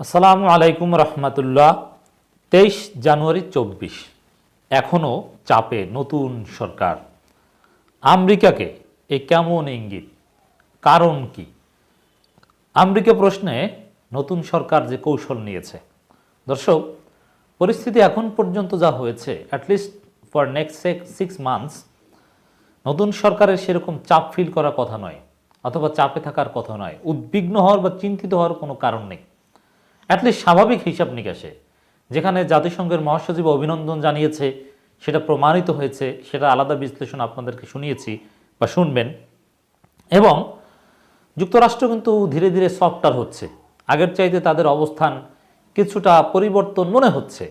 আসসালামু আলাইকুম রহমতুল্লাহ। তেইশ জানুয়ারি চব্বিশ। এখনও চাপে নতুন সরকার। আমেরিকাকে এ কেমন ইঙ্গিত? কারণ কি? আমেরিকা প্রশ্নে নতুন সরকার যে কৌশল নিয়েছে। দর্শক, পরিস্থিতি এখন পর্যন্ত যা হয়েছে at least for next six months নতুন সরকারের সেরকম চাপ ফিল করার কথা নয়, অথবা চাপে থাকার কথা নয়, উদ্বিগ্ন হওয়ার বা চিন্তিত হওয়ার কোনো কারণ নেই। অ্যাটলিস্ট স্বাভাবিক হিসাব নিকাশে, যেখানে জাতিসংঘের মহাসচিব অভিনন্দন জানিয়েছে, সেটা প্রমাণিত হয়েছে সেটা আলাদা বিশ্লেষণ আপনাদেরকে শুনিয়েছি বা শুনবেন। এবং যুক্তরাষ্ট্র কিন্তু ধীরে ধীরে সফটার হচ্ছে। আগের চাইতে তাদের অবস্থান কিছুটা পরিবর্তন মনে হচ্ছে।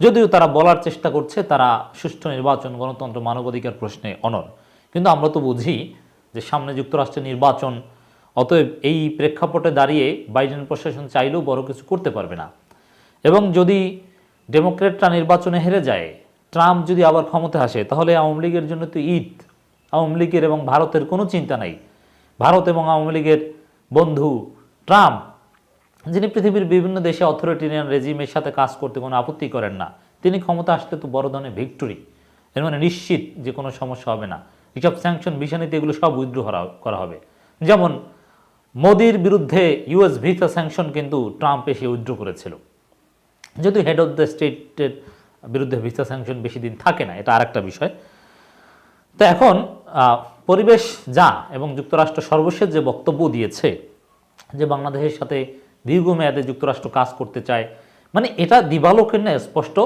যদিও তারা বলার চেষ্টা করছে, তারা সুষ্ঠু নির্বাচন গণতন্ত্র মানবাধিকার প্রশ্নে অনর কিন্তু আমরা তো বুঝি যে সামনে যুক্তরাষ্ট্রের নির্বাচন অতএব এই প্রেক্ষাপটে দাঁড়িয়ে বাইডেন প্রশাসন চাইলেও বড় কিছু করতে পারবে না। এবং যদি ডেমোক্রেটরা নির্বাচনে হেরে যায়, ট্রাম্প যদি আবার ক্ষমতা আসে, তাহলে আওয়ামী লীগের জন্য তো ঈদ। আওয়ামী লীগের এবং ভারতের কোনো চিন্তা নাই। ভারত এবং আওয়ামী লীগের বন্ধু ট্রাম্প, যিনি পৃথিবীর বিভিন্ন দেশে অথরিটেরিয়ান রেজিমের সাথে কাজ করতে কোনো আপত্তি করেন না, তিনি ক্ষমতা আসলে তো বড় ধরনের ভিক্টোরি। এর মানে নিশ্চিত যে কোনো সমস্যা হবে না। এসব স্যাংশন, বিষানীতি, এগুলো সব উইথড্র করা হবে। যেমন মোদির বিরুদ্ধে ইউএস ভিসা স্যাংশন কিন্তু ট্রাম্প এসে উইথড্র করেছিল। যদিও হেড অফ দ্য স্টেটের বিরুদ্ধে ভিসা স্যাংশন বেশি দিন থাকে না, এটা আরেকটা বিষয়। তো এখন পরিবেশ যা এবং যুক্তরাষ্ট্র সর্বশেষ যে বক্তব্য দিয়েছে যে বাংলাদেশের সাথে দীর্ঘমেয়াদে যুক্তরাষ্ট্র কাজ করতে চায় মানে এটা দিবালোকের না স্পষ্ট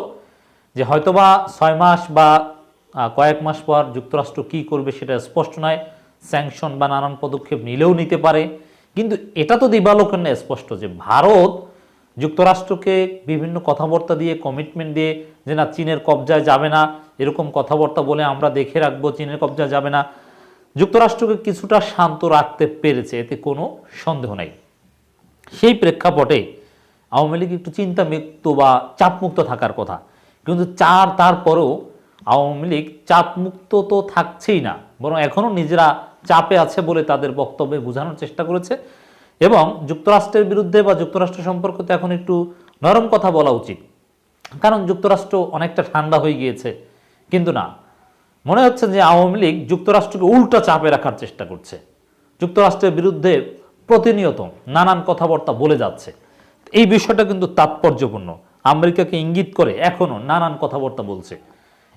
যে হয়তোবা ছয় মাস বা কয়েক মাস পর যুক্তরাষ্ট্র কি করবে সেটা স্পষ্ট নয়। স্যাংশন বা নানান পদক্ষেপ নিলেও নিতে পারে। কিন্তু এটা তো দিবালোকের না স্পষ্ট যে ভারত যুক্তরাষ্ট্রকে বিভিন্ন কথাবার্তা দিয়ে কমিটমেন্ট দিয়ে যে না, চীনের কবজায় যাবে না, এরকম কথাবার্তা বলে আমরা দেখে রাখব, চীনের কবজায় যাবে না, যুক্তরাষ্ট্রকে কিছুটা শান্ত রাখতে পেরেছে, এতে কোনো সন্দেহ নাই। সেই প্রেক্ষাপটে আওয়ামী লীগ একটু চিন্তামুক্ত বা চাপমুক্ত থাকার কথা, কিন্তু চার তারপরেও আওয়ামী লীগ চাপমুক্ত তো থাকছেই না, বরং এখনও নিজেরা চাপে আছে বলে তাদের বক্তব্যে বোঝানোর চেষ্টা করেছে এবং যুক্তরাষ্ট্রের বিরুদ্ধে বা যুক্তরাষ্ট্র সম্পর্কে এখন একটু নরম কথা বলা উচিত। কারণ যুক্তরাষ্ট্র অনেকটা ঠান্ডা হয়ে গিয়েছে। কিন্তু না, মনে হচ্ছে যে আওয়ামী লীগ যুক্তরাষ্ট্রকে উল্টা চাপে রাখার চেষ্টা করছে। যুক্তরাষ্ট্রের বিরুদ্ধে প্রতিনিয়ত নানান কথাবার্তা বলে যাচ্ছে। এই বিষয়টা কিন্তু তাৎপর্যপূর্ণ। আমেরিকাকে ইঙ্গিত করে এখনও নানান কথাবার্তা বলছে।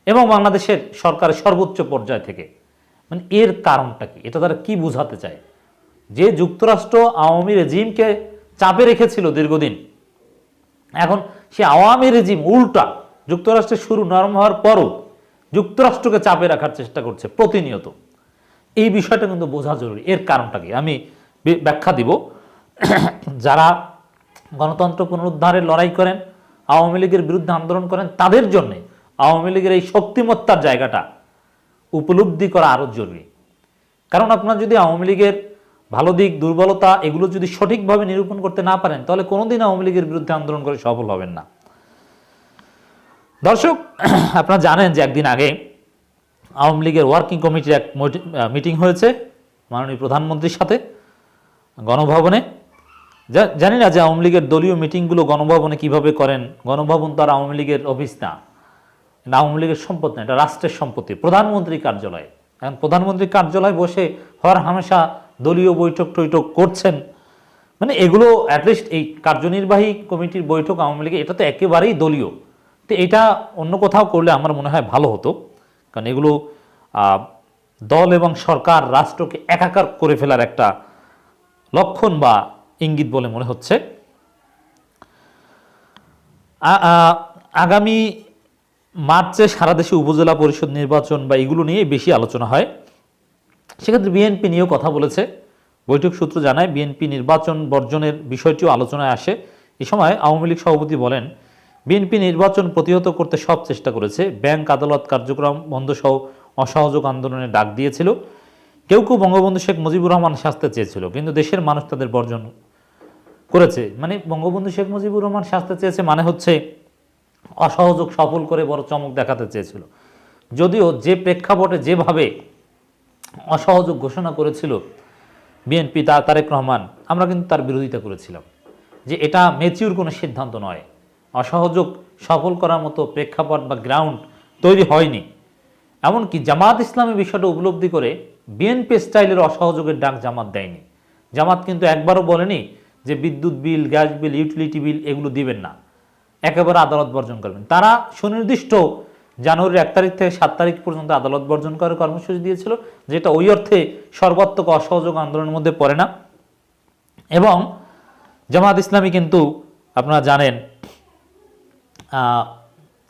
এবং বাংলাদেশের সরকারের সর্বোচ্চ পর্যায় থেকে মানে এর কারণটা কি? এটা তারা কি বোঝাতে চায়? যে যুক্তরাষ্ট্র আওয়ামী রেজিমকে চাপে রেখেছিল দীর্ঘদিন, এখন সে আওয়ামী রেজিম উল্টা যুক্তরাষ্ট্রের শুরু নরম হওয়ার পরও যুক্তরাষ্ট্রকে চাপে রাখার চেষ্টা করছে প্রতিনিয়ত। এই বিষয়টা কিন্তু বোঝা জরুরি। এর কারণটা কি? আমি ব্যাখ্যা দিব। যারা গণতন্ত্র পুনরুদ্ধারের লড়াই করেন, আওয়ামী লীগের বিরুদ্ধে আন্দোলন করেন, তাদের জন্যে আওয়ামী লীগের এই শক্তিমত্তার জায়গাটা উপলব্ধি করা আরও জরুরি। কারণ আপনার যদি আওয়ামী লীগের ভালো দিক, দুর্বলতা এগুলো যদি সঠিকভাবে নিরূপণ করতে না পারেন, তাহলে কোনোদিন আওয়ামী লীগের বিরুদ্ধে আন্দোলন করে সফল হবেন না। দর্শক, আপনারা জানেন যে একদিন আগে আওয়ামী লীগের ওয়ার্কিং কমিটির এক মিটিং হয়েছে মাননীয় প্রধানমন্ত্রীর সাথে গণভবনে। জানি না যে আওয়ামী লীগের দলীয় মিটিংগুলো গণভবনে কীভাবে করেন, গণভবন তো আর আওয়ামী লীগের অফিস না। আওয়ামী লীগের সম্পদ না, এটা রাষ্ট্রের সম্পত্তি প্রধানমন্ত্রী কার্যালয়। এখন প্রধানমন্ত্রী কার্যালয় বসে হর হামেশা দলীয় বৈঠক টৈঠক করছেন। মানে এগুলো অ্যাটলিস্ট এই কার্যনির্বাহী কমিটির বৈঠক আওয়ামী লীগের, এটা তো একেবারেই দলীয়। তো এটা অন্য কোথাও করলে আমার মনে হয় ভালো হতো। কারণ এগুলো দল এবং সরকার, রাষ্ট্রকে একাকার করে ফেলার একটা লক্ষণ বা ইঙ্গিত বলে মনে হচ্ছে। আগামী মার্চে সারা দেশে উপজেলা পরিষদ নির্বাচন বা এগুলো নিয়ে বেশি আলোচনা হয়। সেক্ষেত্রে বিএনপি নিয়েও কথা বলেছে। বৈঠক সূত্র জানায় বিএনপি নির্বাচন বর্জনের বিষয়টিও আলোচনায় আসে। এ সময় আওয়ামী লীগ সভাপতি বলেন, বিএনপি নির্বাচন প্রতিহত করতে সব চেষ্টা করেছে। ব্যাংক আদালত কার্যক্রম বন্ধ সহ অসহযোগ আন্দোলনে ডাক দিয়েছিল। কেউ কেউ বঙ্গবন্ধু শেখ মুজিবুর রহমান শাস্তে চেয়েছিল, কিন্তু দেশের মানুষ তাদের বর্জন করেছে। মানে বঙ্গবন্ধু শেখ মুজিবুর রহমান শাস্তে চেয়েছে মানে হচ্ছে অসহযোগ, সফল করে বড় চমক দেখাতে চেয়েছিল। যদিও যে প্রেক্ষাপটে যেভাবে অসহযোগ ঘোষণা করেছিল বিএনপি, তা তারেক রহমান, আমরা কিন্তু তার বিরোধিতা করেছিলাম। যে এটা মেচিউর কোনো সিদ্ধান্ত নয়। অসহযোগ, সফল করার মতো প্রেক্ষাপট বা গ্রাউন্ড তৈরি হয়নি। এমনকি জামাত ইসলামী বিষয়টা উপলব্ধি করে বিএনপি স্টাইলের অসহযোগের ডাক জামাত দেয়নি। জামাত কিন্তু একবারও বলেনি যে বিদ্যুৎ বিল, গ্যাস বিল ইউটিলিটি বিল এগুলো দিবেন না। একেবারে আদালত বর্জন করবেন। তারা সুনির্দিষ্ট জানুয়ারির এক তারিখ থেকে সাত তারিখ পর্যন্ত আদালত বর্জন করার কর্মসূচি দিয়েছিল, যেটা ওই অর্থে সর্বাত্মক অসহযোগ আন্দোলনের মধ্যে পড়ে না। এবং জামাত ইসলামী কিন্তু আপনারা জানেন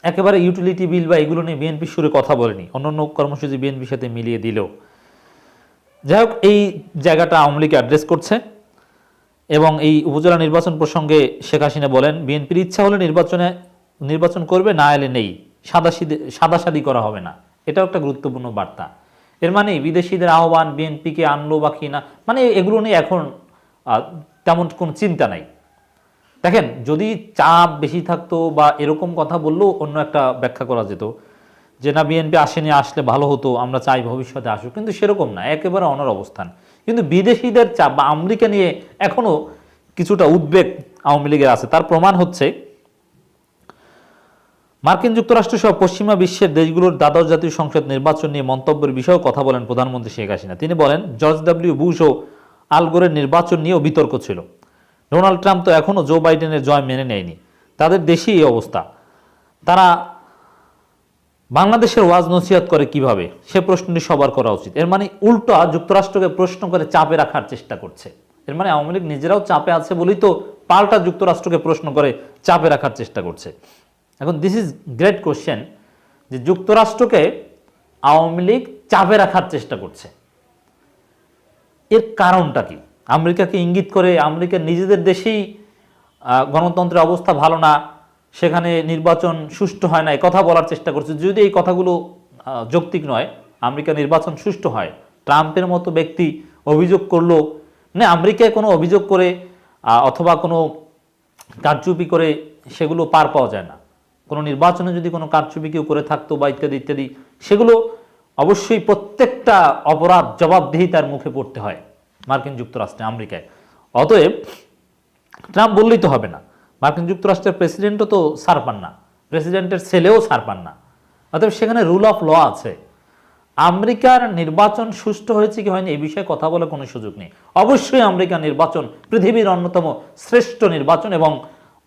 একেবারে ইউটিলিটি বিল বা এগুলো নিয়ে বিএনপি সুরে কথা বলেনি। অন্য অন্যান্য কর্মসূচি বিএনপির সাথে মিলিয়ে দিলেও। যাই হোক, এই জায়গাটা আওয়ামী লীগ অ্যাড্রেস করছে। এবং এই উপজেলা নির্বাচন প্রসঙ্গে শেখ হাসিনা বলেন, বিএনপির ইচ্ছা হলে নির্বাচনে, নির্বাচন করবে, না এলে নেই। সাদাসিদে সাদাসাদি করা হবে না। এটাও একটা গুরুত্বপূর্ণ বার্তা। এর মানে বিদেশিদের আহ্বান, বিএনপিকে আনলো বা কি না মানে এগুলো নিয়ে এখন তেমন কোনো চিন্তা নাই। দেখেন, যদি চাপ বেশি থাকতো বা এরকম কথা বললেও অন্য একটা ব্যাখ্যা করা যেত, যে না, বিএনপি আসেনি, আসলে ভালো হতো, আমরা চাই ভবিষ্যতে আসুক, কিন্তু সেরকম না। একেবারে অনার অবস্থান। কিন্তু বিদেশিদের চাপ বা আমেরিকা নিয়ে এখনও কিছুটা উদ্বেগ আওয়ামী লীগের আছে। তার প্রমাণ হচ্ছে মার্কিন যুক্তরাষ্ট্র সহ পশ্চিমা বিশ্বের দেশগুলোর দ্বাদশ জাতীয় সংসদ নির্বাচন নিয়ে মন্তব্যের বিষয়েও কথা বলেন প্রধানমন্ত্রী শেখ হাসিনা। তিনি বলেন, জর্জ ডাব্লিউ বুশ ও আলগোরের নির্বাচন নিয়েও বিতর্ক ছিল। ডোনাল্ড ট্রাম্প তো এখনও জো বাইডেনের জয় মেনে নেয়নি। তাদের দেশেই এই অবস্থা। তারা বাংলাদেশের ওয়াজ নসিহত করে কীভাবে? সে প্রশ্নটি সবার করা উচিত। এর মানে উল্টা যুক্তরাষ্ট্রকে প্রশ্ন করে চাপে রাখার চেষ্টা করছে। এর মানে আওয়ামী লীগ নিজেরাও চাপে আছে বলেই তো পাল্টা যুক্তরাষ্ট্রকে প্রশ্ন করে চাপে রাখার চেষ্টা করছে। এখন দিস ইজ গ্রেট কোশ্চেন যে যুক্তরাষ্ট্রকে আওয়ামী লীগ চাপে রাখার চেষ্টা করছে। এর কারণটা কি? আমেরিকাকে ইঙ্গিত করে আমেরিকার নিজেদের দেশেই গণতন্ত্রের অবস্থা ভালো না সেখানে নির্বাচন সুষ্ঠু হয় না কথা বলার চেষ্টা করছে। যদি এই কথাগুলো যৌক্তিক নয়, আমেরিকা নির্বাচন সুষ্ঠু হয়, ট্রাম্পের মতো ব্যক্তি অভিযোগ করল না আমেরিকায় কোনো অভিযোগ করে অথবা কোনো কারচুপি করে সেগুলো পার পাওয়া যায় না। কোনো নির্বাচনে যদি কোনো কারচুপি কেউ করে থাকতো বা ইত্যাদি ইত্যাদি, সেগুলো অবশ্যই প্রত্যেকটা অপরাধ জবাবদিহিতার মুখে পড়তে হয় মার্কিন যুক্তরাষ্ট্রে, আমেরিকায়। অতএব, ট্রাম্প বললেই তো হবে না। মার্কিন যুক্তরাষ্ট্রের প্রেসিডেন্টও তো ছাড় পান না। প্রেসিডেন্টের ছেলেও ছাড় পান না। অতএব সেখানে রুল অফ ল আছে। আমেরিকার নির্বাচন সুষ্ঠু হয়েছে কি হয়নি এই বিষয়ে কথা বলার কোনো সুযোগ নেই। অবশ্যই আমেরিকার নির্বাচন পৃথিবীর অন্যতম শ্রেষ্ঠ নির্বাচন এবং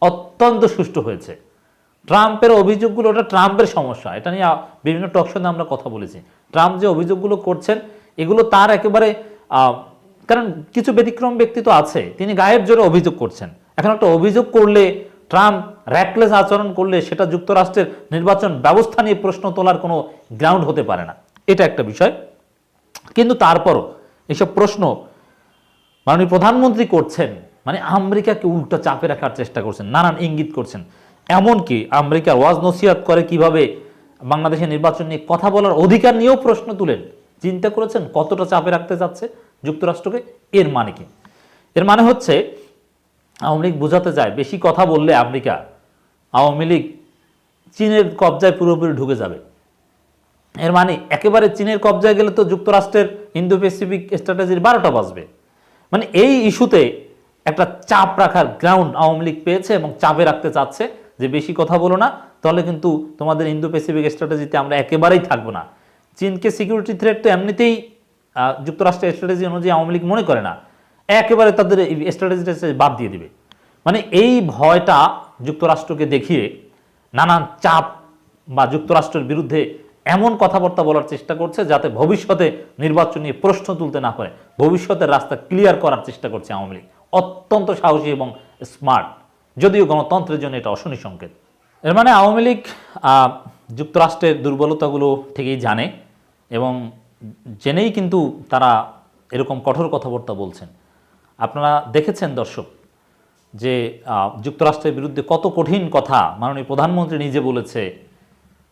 অত্যন্ত সুষ্ঠু হয়েছে। ট্রাম্পের অভিযোগগুলো, ওটা ট্রাম্পের সমস্যা। এটা নিয়ে বিভিন্ন টকশোতে আমরা কথা বলেছি। ট্রাম্প যে অভিযোগগুলো করছেন, এগুলো তার একেবারে কারণ কিছু ব্যতিক্রম ব্যক্তি তো আছে। তিনি গায়ের জোরে অভিযোগ করছেন। এখন একটা অভিযোগ করলে, ট্রাম্প র্যাকলেস আচরণ করলে সেটা যুক্তরাষ্ট্রের নির্বাচন ব্যবস্থা নিয়ে প্রশ্ন তোলার কোনো গ্রাউন্ড হতে পারে না। এটা একটা বিষয়। কিন্তু তারপরও এসব প্রশ্ন মাননীয় প্রধানমন্ত্রী করছেন মানে আমেরিকাকে উল্টো চাপে রাখার চেষ্টা করছেন, নানান ইঙ্গিত করছেন। এমনকি আমেরিকার ওয়াজ নসিহাত করে কীভাবে বাংলাদেশের নির্বাচন নিয়ে কথা বলার অধিকার নিয়েও প্রশ্ন তুলেন। চিন্তা করেছেন কতটা চাপে রাখতে যাচ্ছে যুক্তরাষ্ট্রকে? এর মানে কি? এর মানে হচ্ছে আওয়ামী লীগ বোঝাতে চায়, বেশি কথা বললে আমেরিকা, আওয়ামী লীগ চীনের কবজায় পুরোপুরি ঢুকে যাবে। এর মানে একেবারে চীনের কবজায় গেলে তো যুক্তরাষ্ট্রের ইন্দো প্যাসিফিক স্ট্র্যাটেজির বারোটা বাজবে। মানে এই ইস্যুতে একটা চাপ রাখার গ্রাউন্ড আওয়ামী লীগ পেয়েছে এবং চাপে রাখতে চাচ্ছে যে বেশি কথা বলো না, তাহলে কিন্তু তোমাদের ইন্দো প্যাসিফিক স্ট্র্যাটেজিতে আমরা একেবারেই থাকব না। চীনকে সিকিউরিটি থ্রেট তো এমনিতেই যুক্তরাষ্ট্রের স্ট্র্যাটেজি অনুযায়ী আওয়ামী লীগ মনে করে না। একেবারে তাদের স্ট্র্যাটেজিটা বাদ দিয়ে দিবে। মানে এই ভয়টা যুক্তরাষ্ট্রকে দেখিয়ে নানান চাপ বা যুক্তরাষ্ট্রের বিরুদ্ধে এমন কথাবার্তা বলার চেষ্টা করছে যাতে ভবিষ্যতে নির্বাচন নিয়ে প্রশ্ন তুলতে না পারে। ভবিষ্যতের রাস্তা ক্লিয়ার করার চেষ্টা করছে আওয়ামী লীগ। অত্যন্ত সাহসী এবং স্মার্ট যদিও গণতন্ত্রের জন্য এটা অশনি সংকেত। এর মানে আওয়ামী লীগ যুক্তরাষ্ট্রের দুর্বলতাগুলো ঠিকই জানে এবং জেনেই কিন্তু তারা এরকম কঠোর কথাবার্তা বলছেন। আপনারা দেখেছেন দর্শক যে যুক্তরাষ্ট্রের বিরুদ্ধে কত কঠিন কথা মাননীয় প্রধানমন্ত্রী নিজে বলেছে,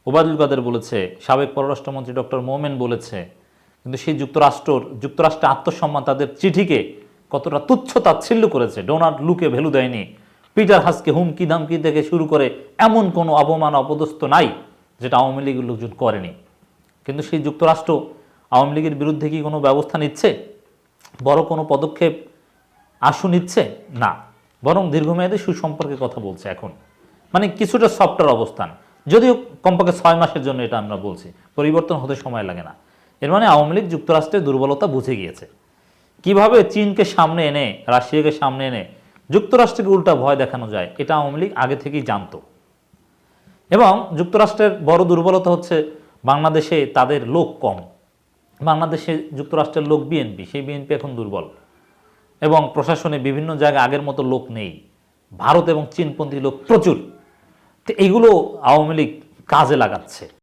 ওবায়দুল কাদের বলেছে, সাবেক পররাষ্ট্রমন্ত্রী ডক্টর মোমেন বলেছে, কিন্তু সেই যুক্তরাষ্ট্রর, যুক্তরাষ্ট্রের আত্মসম্মান তাদের চিঠিকে কতটা তুচ্ছ তাচ্ছিল্য করেছে। ডোনাল্ড লুকে ভ্যালু দেয়নি। পিটার হাসকে হুমকি ধামকি থেকে শুরু করে এমন কোনো অপমান অপদস্থ নাই যেটা আওয়ামী লীগের লোকজন করেনি। কিন্তু সেই যুক্তরাষ্ট্র আওয়ামী লীগের বিরুদ্ধে কি কোনো ব্যবস্থা নিচ্ছে? বড় কোনো পদক্ষেপ আশু নিচ্ছে? না। বরং দীর্ঘমেয়াদী সুসম্পর্কের কথা বলছে এখন। মানে কিছুটা সফটওয়্যার অবস্থান। যদিও কমপক্ষে ছয় মাসের জন্য এটা আমরা বলছি। পরিবর্তন হতে সময় লাগে না। এর মানে আওয়ামী লীগ যুক্তরাষ্ট্রের দুর্বলতা বুঝে গিয়েছে। কীভাবে চীনকে সামনে এনে, রাশিয়াকে সামনে এনে যুক্তরাষ্ট্রকে উল্টা ভয় দেখানো যায়, এটা আওয়ামী লীগ আগে থেকেই জানতো। এবং যুক্তরাষ্ট্রের বড় দুর্বলতা হচ্ছে বাংলাদেশে তাদের লোক কম। বাংলাদেশে যুক্তরাষ্ট্রের লোক বিএনপি, সেই বিএনপি এখন দুর্বল। এবং প্রশাসনে বিভিন্ন জায়গায় আগের মতো লোক নেই। ভারত এবং চীনপন্থী লোক প্রচুর। তো এইগুলো আওয়ামী লীগ কাজে লাগাচ্ছে।